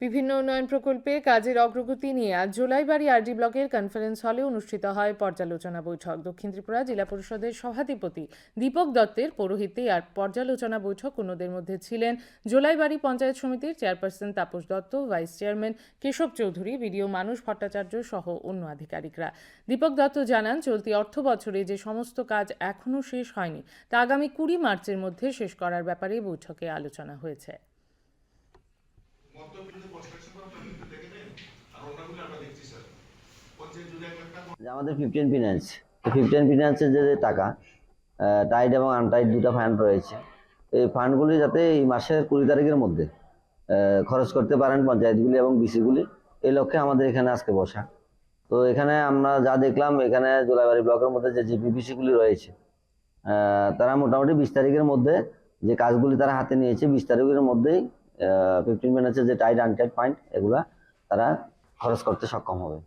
বিভিন্ন উন্নয়ন প্রকল্পে কাজের অগ্রগতি নিয়ে আজ জোলাইবাড়ি আরডি ব্লকের কনফারেন্স হলে অনুষ্ঠিত হয় পর্যালোচনা বৈঠক। দক্ষিণ ত্রিপুরা জেলা পরিষদের সভাধিপতি দীপক দত্তের পৌরোহিত্যে আর পর্যালোচনা বৈঠক অন্যদের মধ্যে ছিলেন জোলাইবাড়ি পঞ্চায়েত সমিতির chairperson Tapas Dutta, vice chairman Keshab Chowdhury, BDO Manush Bhattacharya সহ অন্য আধিকারিকরা। দীপক দত্ত জানান, চলতি অর্থ বছরে যে সমস্ত কাজ এখনও শেষ হয়নি, তা আগামী কুড়ি মার্চের মধ্যে শেষ করার ব্যাপারে বৈঠকে আলোচনা হয়েছে। আমাদের ফিফটিন ফিনান্স ফিফটিন ফিনান্সের যে টাকা টাইড এবং আনটাইড দুটো ফান্ড রয়েছে, এই ফান্ডগুলি যাতে এই মাসের কুড়ি তারিখের মধ্যে খরচ করতে পারেন পঞ্চায়েতগুলি এবং বিসিগুলি, এই লক্ষ্যে আমাদের এখানে আজকে বসা। তো এখানে আমরা যা দেখলাম, এখানে জোলাইবাড়ি ব্লকের মধ্যে যে জিপিপিসিগুলি রয়েছে তারা মোটামুটি বিশ তারিখের মধ্যে যে কাজগুলি তারা হাতে নিয়েছে, বিশ তারিখের মধ্যেই ফিফটিন মিনিটসের যে টাইড আনটাইড পয়েন্ট এগুলা তারা খরচ করতে সক্ষম হবে।